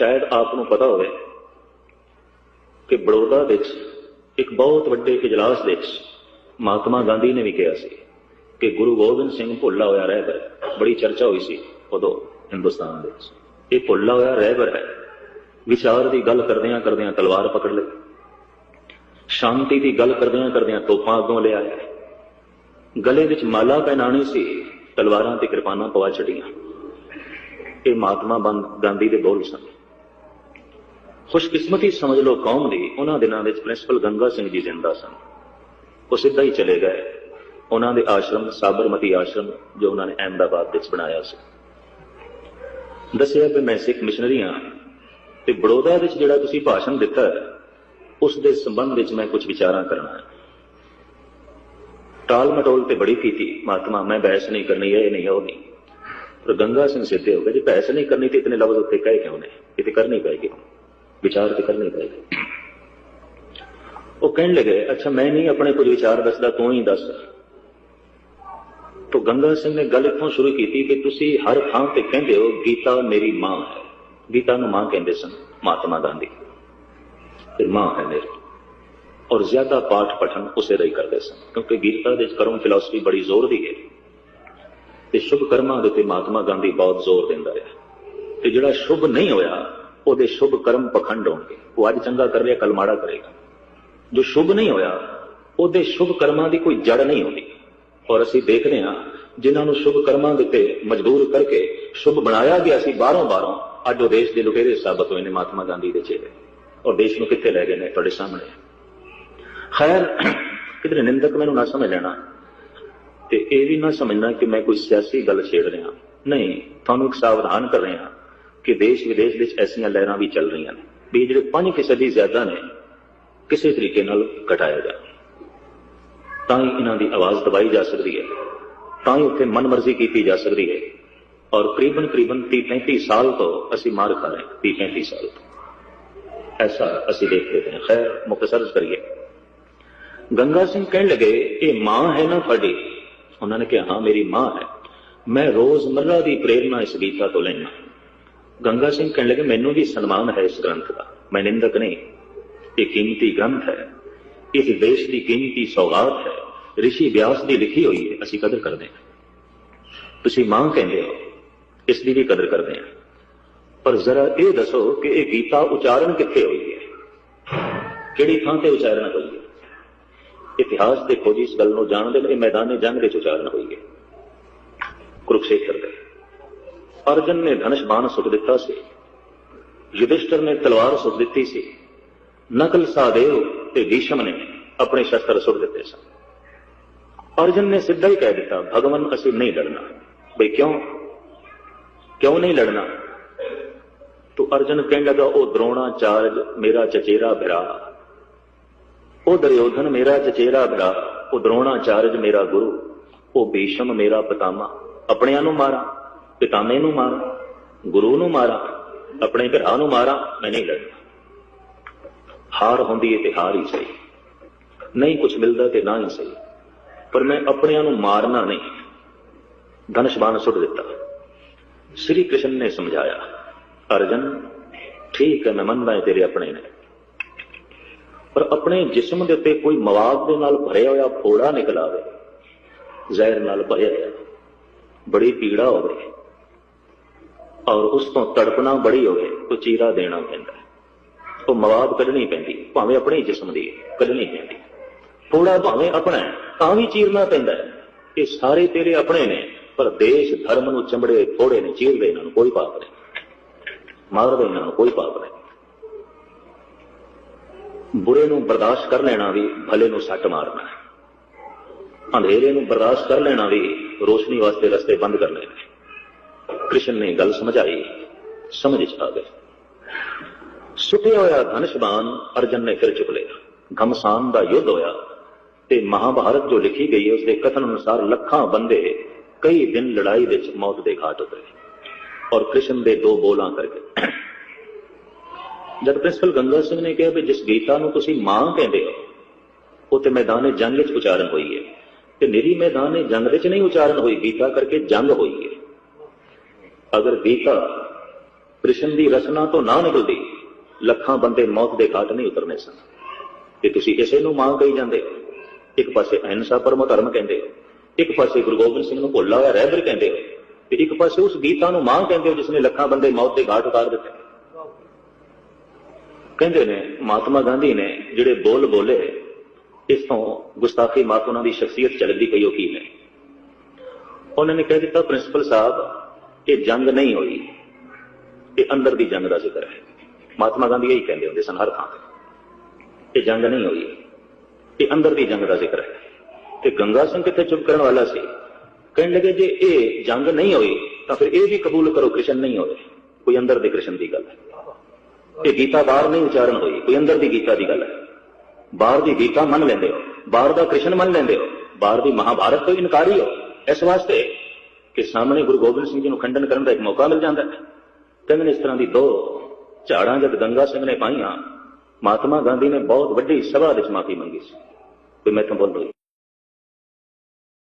ਸ਼ਾਇਦ ਆਪ ਨੂੰ ਪਤਾ ਹੋਵੇ ਕਿ ਬੜੌਦਾ ਵਿੱਚ ਇੱਕ ਬਹੁਤ ਵੱਡੇ ਇਜਲਾਸ ਵਿੱਚ ਮਹਾਤਮਾ ਗਾਂਧੀ ਨੇ ਵੀ ਕਿਹਾ ਸੀ ਕਿ ਗੁਰੂ ਗੋਬਿੰਦ ਸਿੰਘ ਭੁੱਲਾ ਹੋਇਆ ਰਹਿਬਰ ਬੜੀ ਚਰਚਾ ਹੋਈ ਸੀ ਉਦੋਂ ਹਿੰਦੁਸਤਾਨ ਵਿੱਚ। ਇਹ ਭੁੱਲਾ ਹੋਇਆ ਰਹਿਬਰ ਹੈ। ਵਿਚਾਰ ਦੀ ਗੱਲ ਕਰਦਿਆਂ ਕਰਦਿਆਂ ਤਲਵਾਰ ਪਕੜ ਲਈ। ਸ਼ਾਂਤੀ ਦੀ ਗੱਲ ਕਰਦਿਆਂ ਕਰਦਿਆਂ ਤੋਪਾਂ ਅੱਗੋਂ ਲਿਆ ਗਲੇ ਵਿੱਚ ਮਾਲਾ ਪਹਿਨਾਣੀ ਸੀ, ਤਲਵਾਰਾਂ ਤੇ ਕਿਰਪਾਨਾਂ ਪਵਾ ਛੜੀਆਂ ਇਹ ਮਹਾਤਮਾ ਬੰਦ- ਗਾਂਧੀ ਦੇ ਬੋਲ ਸਨ। ਖੁਸ਼ਕਿਸਮਤੀ ਸਮਝ ਲਓ ਕੌਮ ਦੀ ਉਹਨਾਂ ਦਿਨਾਂ ਵਿੱਚ ਪ੍ਰਿੰਸੀਪਲ ਗੰਗਾ ਸਿੰਘ ਜੀ ਜ਼ਿੰਦਾ ਸਨ। ਉਹ ਸਿੱਧਾ ਹੀ ਚਲੇ ਗਏ। ਉਹਨਾਂ ਦੇ ਆਸ਼ਰਮ ਸਾਬਰਮਤੀ ਆਸ਼ਰਮ ਜੋ ਉਹਨਾਂ ਨੇ ਅਹਿਮਦਾਬਾਦ ਵਿੱਚ ਬਣਾਇਆ ਸੀ। ਦੱਸਿਆ ਕਿ ਮੈਂ ਸਿੱਖ ਮਿਸ਼ਨਰੀ ਹਾਂ ਤੇ ਬੜੌਦਾ ਵਿੱਚ ਜਿਹੜਾ ਤੁਸੀਂ ਭਾਸ਼ਣ ਦਿੱਤਾ ਹੈ, ਉਸ ਦੇ ਸੰਬੰਧ ਵਿੱਚ ਮੈਂ ਕੁਝ ਵਿਚਾਰਾਂ ਕਰਨਾ ਹੈ। ਟਾਲ ਮਟੋਲ ਤੇ ਬੜੀ ਕੀਤੀ ਮਹਾਤਮਾ ਮੈਂ ਬਹਿਸ ਨਹੀਂ ਕਰਨੀ ਇਹ ਨਹੀਂ ਉਹ ਨਹੀਂ ਪਰ ਗੰਗਾ ਸਿੰਘ ਸਿੱਧੇ ਹੋ ਗਏ ਜੇ ਬਹਿਸ ਨਹੀਂ ਕਰਨੀ ਤੇ ਇਤਨੇ ਲਫ਼ਜ਼ ਉੱਤੇ ਕਹੇ ਕਿਉਂ ਨੇ? ਇਹ ਤੇ ਕਰਨੀ ਪਏਗੀ ਵਿਚਾਰ ਤੇ ਕਰਨੀ ਪਏ ਉਹ ਕਹਿਣ ਲੱਗੇ, ਅੱਛਾ, ਮੈਂ ਨਹੀਂ, ਆਪਣੇ ਕੁਝ ਵਿਚਾਰ ਦੱਸਦਾ, ਤੂੰ ਹੀ ਦੱਸ। ਤੋ ਗੰਗਾ ਸਿੰਘ ਨੇ ਗੱਲ ਇੱਥੋਂ ਸ਼ੁਰੂ ਕੀਤੀ ਕਿ ਤੁਸੀਂ ਹਰ ਥਾਂ ਤੇ ਕਹਿੰਦੇ ਹੋ, ਗੀਤਾ ਮੇਰੀ ਮਾਂ ਹੈ। ਗੀਤਾ ਨੂੰ ਮਾਂ ਕਹਿੰਦੇ ਸਨ, ਮਹਾਤਮਾ ਗਾਂਧੀ। ਫਿਰ ਮਾਂ ਹੈ ਮੇਰੀ। ਔਰ ਜ਼ਿਆਦਾ ਪਾਠ ਪਠਨ ਉਸੇ ਦਾ ਹੀ ਕਰਦੇ ਸਨ, ਕਿਉਂਕਿ ਗੀਤਾ ਦੇ ਕਰਮ ਫਿਲਾਸਫੀ ਬੜੀ ਜ਼ੋਰ ਦੀ ਹੈ। ਤੇ ਸ਼ੁਭ ਕਰਮਾਂ ਦੇ ਉੱਤੇ ਮਹਾਤਮਾ ਗਾਂਧੀ ਬਹੁਤ ਜ਼ੋਰ ਦਿੰਦਾ ਰਿਹਾ। ਤੇ ਜਿਹੜਾ ਸ਼ੁਭ ਨਹੀਂ ਹੋਇਆ ਉਹਦੇ ਸ਼ੁਭ ਕਰਮ ਪਖੰਡ ਹੋਣਗੇ। ਉਹ ਅੱਜ ਚੰਗਾ ਕਰ ਰਿਹਾ ਕੱਲ ਮਾੜਾ ਕਰੇਗਾ। ਜੋ ਸ਼ੁਭ ਨਹੀਂ ਹੋਇਆ, ਉਹਦੇ ਸ਼ੁਭ ਕਰਮਾਂ ਦੀ ਕੋਈ ਜੜ ਨਹੀਂ ਹੁੰਦੀ। ਔਰ ਅਸੀਂ ਦੇਖਦੇ ਹਾਂ, ਜਿਨ੍ਹਾਂ ਨੂੰ ਸ਼ੁਭ ਕਰਮਾਂ ਦੇ ਉੱਤੇ ਮਜਬੂਰ ਕਰਕੇ ਸ਼ੁਭ ਬਣਾਇਆ ਗਿਆ ਸੀ ਬਾਹਰੋਂ ਬਾਹਰੋਂ, ਅੱਜ ਉਹ ਦੇਸ਼ ਦੇ ਲੁਟੇਰੇ ਸਾਬਤ ਹੋਏ ਨੇ ਮਹਾਤਮਾ ਗਾਂਧੀ ਦੇ ਚਿਹਰੇ। ਔਰ ਦੇਸ਼ ਨੂੰ ਕਿੱਥੇ ਲੈ ਗਏ ਨੇ ਤੁਹਾਡੇ ਸਾਹਮਣੇ? ਖੈਰ, ਕਿਧਰੇ ਨਿੰਦਕ ਮੈਨੂੰ ਨਾ ਸਮਝ ਲੈਣਾ। ਤੇ ਇਹ ਵੀ ਨਾ ਸਮਝਣਾ ਕਿ ਮੈਂ ਕੋਈ ਸਿਆਸੀ ਗੱਲ ਛੇੜ ਰਿਹਾ। ਨਹੀਂ, ਤੁਹਾਨੂੰ ਇੱਕ ਸਾਵਧਾਨ ਕਰ ਰਿਹਾ। ਕਿ ਦੇਸ਼ ਵਿਦੇਸ਼ ਵਿੱਚ ਐਸੀਆਂ ਲਹਿਰਾਂ ਵੀ ਚੱਲ ਰਹੀਆਂ ਨੇ, ਵੀ ਜਿਹੜੇ 5% ਜ਼ਿਆਦਾ ਨੇ, ਕਿਸੇ ਤਰੀਕੇ ਨਾਲ ਘਟਾਇਆ ਜਾ ਤਾਂ ਹੀ ਇਹਨਾਂ ਦੀ ਆਵਾਜ਼ ਦਬਾਈ ਜਾ ਸਕਦੀ ਹੈ, ਤਾਂ ਹੀ ਉੱਥੇ ਮਨਮਰਜ਼ੀ ਕੀਤੀ ਜਾ ਸਕਦੀ ਹੈ। ਔਰ ਕਰੀਬਨ ਕਰੀਬਨ 30 35 ਸਾਲ ਤੋਂ ਅਸੀਂ ਮਾਰ ਖਾ ਰਹੇ 30 35 ਸਾਲ ਤੋਂ। ਐਸਾ ਅਸੀਂ ਦੇਖਦੇ ਹਾਂ। ਖੈਰ ਮੁਖਤਸਰ ਕਰੀਏ। ਗੰਗਾ ਸਿੰਘ ਕਹਿਣ ਲੱਗੇ, ਇਹ ਮਾਂ ਹੈ ਨਾ ਤੁਹਾਡੀ? ਉਹਨਾਂ ਨੇ ਕਿਹਾ, ਹਾਂ, ਮੇਰੀ ਮਾਂ ਹੈ। ਮੈਂ ਰੋਜ਼ਮਰਰਾ ਦੀ ਪ੍ਰੇਰਣਾ ਇਸ ਗੀਤਾ ਤੋਂ ਲੈਣਾ ਗੰਗਾ ਸਿੰਘ ਕਹਿਣ ਲੱਗੇ, ਮੈਨੂੰ ਵੀ ਸਨਮਾਨ ਹੈ ਇਸ ਗ੍ਰੰਥ ਦਾ। ਮੈਂ ਨਿੰਦਕ ਨਹੀਂ। ਇਹ ਕੀਮਤੀ ਗ੍ਰੰਥ ਹੈ। ਇਸ ਦੇਸ਼ ਦੀ ਕੀਮਤੀ ਸੌਗਾਤ ਹੈ। ਰਿਸ਼ੀ ਵਿਆਸ ਦੀ ਲਿਖੀ ਹੋਈ ਹੈ। ਅਸੀਂ ਕਦਰ ਕਰਦੇ ਹਾਂ। ਤੁਸੀਂ ਮਾਂ ਕਹਿੰਦੇ ਹੋ। ਇਸ ਦੀ ਵੀ ਕਦਰ ਕਰਦੇ ਹਾਂ। ਪਰ ਜ਼ਰਾ ਇਹ ਦੱਸੋ ਕਿ ਇਹ ਗੀਤਾ ਉਚਾਰਨ ਕਿੱਥੇ ਹੋਈ ਹੈ? ਕਿਹੜੀ ਥਾਂ ਤੇ ਉਚਾਰਨ ਹੋਈ ਹੈ? ਇਤਿਹਾਸ ਦੇ ਖੋਜੀ ਇਸ ਗੱਲ ਨੂੰ ਜਾਣਦੇ ਨੇ ਇਹ ਮੈਦਾਨੇ ਜੰਗ ਦੇ ਵਿੱਚ ਉਚਾਰਨ ਹੋਈ ਹੈ। ਕੁਰੂਕਸ਼ੇਤਰ ਦੇ। ਅਰਜਨ ਨੇ ਧਨਸ਼ ਬਾਣ ਸੁੱਟ ਦਿੱਤਾ ਸੀ। ਯੁਧਿਸ਼ਟਰ ਨੇ ਤਲਵਾਰ ਸੁੱਟ ਦਿੱਤੀ ਸੀ। ਨਕਲ ਸਾਦੇਵ ਤੇ ਭੀਸ਼ਮ ਨੇ ਆਪਣੇ ਸ਼ਸਤਰ ਸੁੱਟ ਦਿੱਤੇ ਸਨ। ਅਰਜਨ ਨੇ ਸਿੱਧਾ ਹੀ ਕਹਿ ਦਿੱਤਾ, ਭਗਵਾਨ, ਅਸੀਂ ਨਹੀਂ ਲੜਨਾ। ਬਈ ਕਿਉਂ? ਕਿਉਂ ਨਹੀਂ ਲੜਨਾ? ਤੋ ਅਰਜਨ ਕਹਿਣ ਲੱਗਾ, ਉਹ ਦਰੋਣਾਚਾਰਜ ਮੇਰਾ ਚਚੇਰਾ ਭਰਾ ਉਹ ਦਰਯੋਧਨ ਮੇਰਾ ਚਚੇਰਾ ਭਰਾ ਉਹ ਦਰੋਣਾਚਾਰਜ ਮੇਰਾ ਗੁਰੂ। ਉਹ ਭੀਸ਼ਮ ਮੇਰਾ ਪਿਤਾਮਾ। ਆਪਣਿਆਂ ਨੂੰ ਮਾਰਾਂ। ਪਿਤਾਮੇ ਨੂੰ ਮਾਰਾਂ, ਗੁਰੂ ਨੂੰ ਮਾਰਾਂ, ਆਪਣੇ ਭਰਾ ਨੂੰ ਮਾਰਾਂ, ਮੈਂ ਨਹੀਂ ਲੜਨਾ ਹਾਰ ਹੁੰਦੀ ਹੈ ਤੇ ਹਾਰ ਹੀ ਸਹੀ। ਨਹੀਂ ਕੁਝ ਮਿਲਦਾ ਤੇ ਨਾ ਹੀ ਸਹੀ। ਪਰ ਮੈਂ ਆਪਣਿਆਂ ਨੂੰ ਮਾਰਨਾ ਨਹੀਂ। ਧਨੁਸ਼ ਸੁੱਟ ਦਿੱਤਾ। ਸ੍ਰੀ ਕ੍ਰਿਸ਼ਨ ਨੇ ਸਮਝਾਇਆ, ਅਰਜਨ, ਠੀਕ ਹੈ, ਮੈਂ ਮੰਨਦਾ ਹਾਂ ਤੇਰੇ ਆਪਣੇ ਨੇ। ਪਰ ਆਪਣੇ ਜਿਸਮ ਦੇ ਉੱਤੇ ਕੋਈ ਮਵਾਦ ਦੇ ਨਾਲ ਭਰਿਆ ਹੋਇਆ ਫੋੜਾ ਨਿਕਲ ਆਵੇ। ਜ਼ਹਿਰ ਨਾਲ ਭਰਿਆ ਹੋਇਆ। ਬੜੀ ਪੀੜਾ ਹੋਵੇ। ਔਰ ਉਸ ਤੋਂ ਤੜਪਣਾ ਬੜੀ ਹੋਵੇ ਤਾਂ ਚੀਰਾ ਦੇਣਾ ਪੈਂਦਾ ਉਹ ਮਵਾਦ ਕੱਢਣੀ ਪੈਂਦੀ। ਭਾਵੇਂ ਆਪਣੇ ਜਿਸਮ ਦੀ ਕੱਢਣੀ ਪੈਂਦੀ। ਥੋੜਾ ਭਾਵੇਂ ਆਪਣਾ ਤਾਂ ਵੀ ਚੀਰਨਾ ਪੈਂਦਾ ਇਹ ਸਾਰੇ ਤੇਰੇ ਆਪਣੇ ਨੇ, ਪਰ ਦੇਸ਼ ਧਰਮ ਨੂੰ ਚੰਬੜੇ ਥੋੜੇ ਨੇ, ਚੀਰਦੇ ਇਹਨਾਂ ਨੂੰ ਕੋਈ ਪਾਪ ਨਹੀਂ। ਮਾਰਦੇ ਇਹਨਾਂ ਨੂੰ ਕੋਈ ਪਾਪ ਨਹੀਂ। ਬੁਰੇ ਨੂੰ ਬਰਦਾਸ਼ਤ ਕਰ ਲੈਣਾ ਵੀ ਭਲੇ ਨੂੰ ਸੱਟ ਮਾਰਨਾ ਅੰਧੇਰੇ ਨੂੰ ਬਰਦਾਸ਼ਤ ਕਰ ਲੈਣਾ ਵੀ ਰੋਸ਼ਨੀ ਵਾਸਤੇ ਰਸਤੇ ਬੰਦ ਕਰ ਲੈਣੇ ਕ੍ਰਿਸ਼ਨ ਨੇ ਗੱਲ ਸਮਝਾਈ ਸਮਝ ਚ ਆ ਗਏ ਸੁਟਿਆ ਹੋਇਆ ਧਨਸ਼ਬਾਨ ਅਰਜਨ ਨੇ ਫਿਰ ਚੁੱਕ ਲਿਆ ਘਮਸਾਨ ਦਾ ਯੁੱਧ ਹੋਇਆ ਤੇ ਮਹਾਭਾਰਤ ਜੋ ਲਿਖੀ ਗਈ ਹੈ ਉਸ ਦੇ ਕਥਨ ਅਨੁਸਾਰ ਲੱਖਾਂ ਬੰਦੇ ਕਈ ਦਿਨ ਲੜਾਈ ਵਿੱਚ ਮੌਤ ਦੇ ਘਾਟ ਉਤਰੇ ਔਰ ਕ੍ਰਿਸ਼ਨ ਦੇ ਦੋ ਬੋਲਾਂ ਕਰਕੇ ਜਦ ਪ੍ਰਿੰਸੀਪਲ ਗੰਗਾ ਸਿੰਘ ਨੇ ਕਿਹਾ ਵੀ ਜਿਸ ਗੀਤਾ ਨੂੰ ਤੁਸੀਂ ਮਾਂ ਕਹਿੰਦੇ ਹੋ ਉਹ ਤੇ ਮੈਦਾਨੇ ਜੰਗ ਵਿੱਚ ਉਚਾਰਨ ਹੋਈ ਹੈ ਤੇ ਨਿਰੀ ਮੈਦਾਨੇ ਜੰਗ ਵਿੱਚ ਨਹੀਂ ਉਚਾਰਨ ਹੋਈ ਗੀਤਾ ਕਰਕੇ ਜੰਗ ਹੋਈ ਹੈ ਅਗਰ ਗੀਤਾ ਕ੍ਰਿਸ਼ਨ ਦੀ ਰਚਨਾ ਤੋਂ ਨਾ ਨਿਕਲਦੀ, ਲੱਖਾਂ ਬੰਦੇ ਮੌਤ ਦੇ ਘਾਟ ਨਹੀਂ ਉਤਰਨੇ ਸਨ। ਤੇ ਤੁਸੀਂ ਇਸੇ ਨੂੰ ਮਾਂ ਕਹੀ ਜਾਂਦੇ ਇੱਕ ਪਾਸੇ ਅਹਿੰਸਾ ਪਰਮ ਧਰਮ ਕਹਿੰਦੇ ਇੱਕ ਪਾਸੇ ਗੁਰੂ ਗੋਬਿੰਦ ਸਿੰਘ ਨੂੰ ਭੁੱਲਾ ਹੋਇਆ ਰਹਿਬਰ ਕਹਿੰਦੇ ਹੋ, ਤੇ ਇੱਕ ਪਾਸੇ ਉਸ ਗੀਤਾ ਨੂੰ ਮਾਂ ਕਹਿੰਦੇ ਹੋ ਜਿਸ ਨੇ ਲੱਖਾਂ ਬੰਦੇ ਮੌਤ ਦੇ ਘਾਟ ਉਤਾਰ ਦਿੱਤੇ। ਕਹਿੰਦੇ ਨੇ, ਮਹਾਤਮਾ ਗਾਂਧੀ ਨੇ ਜਿਹੜੇ ਬੋਲ ਬੋਲੇ, ਇਸ ਤੋਂ ਗੁਸਤਾਖੀ ਮਾਤ ਉਹਨਾਂ ਦੀ ਸ਼ਖਸੀਅਤ ਝਲਕਦੀ ਪਈ ਉਹ ਕੀ ਨੇ? ਉਹਨਾਂ ਨੇ ਕਹਿ ਦਿੱਤਾ, ਪ੍ਰਿੰਸੀਪਲ ਸਾਹਿਬ ਇਹ ਜੰਗ ਨਹੀਂ ਹੋਈ। ਇਹ ਅੰਦਰ ਦੀ ਜੰਗ ਦਾ ਜ਼ਿਕਰ ਹੈ। ਮਹਾਤਮਾ ਗਾਂਧੀ ਇਹੀ ਕਹਿੰਦੇ ਹੁੰਦੇ ਸਨ ਹਰ ਥਾਂ ਤੇ। ਇਹ ਜੰਗ ਨਹੀਂ ਹੋਈ। ਇਹ ਅੰਦਰ ਦੀ ਜੰਗ ਦਾ ਜ਼ਿਕਰ ਹੈ। ਤੇ ਗੰਗਾ ਸਿੰਘ ਕਿੱਥੇ ਚੁੱਪ ਕਰਨ ਵਾਲਾ ਸੀ? ਕਹਿਣ ਲੱਗੇ, ਜੇ ਇਹ ਜੰਗ ਨਹੀਂ ਹੋਈ, ਤਾਂ ਫਿਰ ਇਹ ਵੀ ਕਬੂਲ ਕਰੋ ਕ੍ਰਿਸ਼ਨ ਨਹੀਂ ਹੋਏ। ਕੋਈ ਅੰਦਰ ਦੇ ਕ੍ਰਿਸ਼ਨ ਦੀ ਗੱਲ ਹੈ। ਇਹ ਗੀਤਾ ਬਾਹਰ ਨਹੀਂ ਉਚਾਰਨ ਹੋਈ। ਕੋਈ ਅੰਦਰ ਦੀ ਗੀਤਾ ਦੀ ਗੱਲ ਹੈ। ਬਾਹਰ ਦੀ ਗੀਤਾ ਮੰਨ ਲੈਂਦੇ ਹੋ। ਬਾਹਰ ਦਾ ਕ੍ਰਿਸ਼ਨ ਮੰਨ ਲੈਂਦੇ ਹੋ। ਬਾਹਰ ਦੀ ਮਹਾਭਾਰਤ ਤੋਂ ਇਨਕਾਰੀ ਹੋ। ਇਸ ਵਾਸਤੇ ਕਿ ਸਾਹਮਣੇ ਗੁਰੂ ਗੋਬਿੰਦ ਸਿੰਘ ਜੀ ਨੂੰ ਖੰਡਨ ਕਰਨ ਦਾ ਇੱਕ ਮੌਕਾ ਮਿਲ ਜਾਂਦਾ ਹੈ। ਕਹਿੰਦੇ ਨੇ ਇਸ ਤਰ੍ਹਾਂ ਦੀ ਦੋ ਝਾੜਾਂ ਜਦ ਗੰਗਾ ਸਿੰਘ ਨੇ ਪਾਈਆਂ, ਮਹਾਤਮਾ ਗਾਂਧੀ ਨੇ ਬਹੁਤ ਵੱਡੀ ਸਭਾ ਵਿੱਚ ਮਾਫੀ ਮੰਗੀ ਸੀ। ਕਿ ਮੈਂ ਤਾਂ ਬੋਲ ਰਹੀ